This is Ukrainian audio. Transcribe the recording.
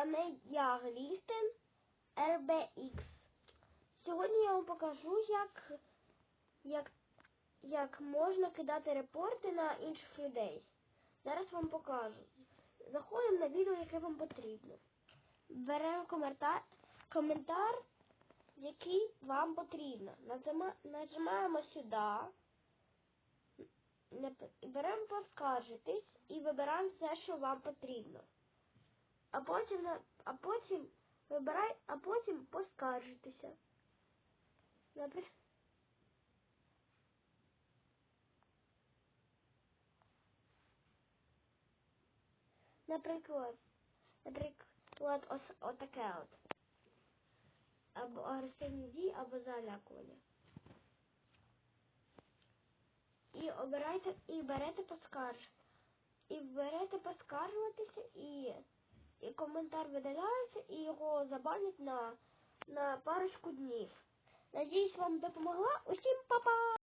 Привіт! З вами я Глістен RBX. Сьогодні я вам покажу, як, як, як можна кидати репорти на інших людей. Зараз вам покажу. Заходимо на відео, яке вам потрібно. Беремо коментар, коментар який вам потрібно. Нажимаємо сюди. Беремо поскаржитись і вибираємо все, що вам потрібно. А потім, а потім вибирай, а потім поскаржитися. Наприклад, наприклад, наприклад, ось отаке от. Або агресивні дії, або залякування. І обирайте, і берете поскарж. І берете поскаржуватися, і коментар видаляється, і його забанять на, на парочку днів. Надіюсь, вам допомогла. Усім па-па!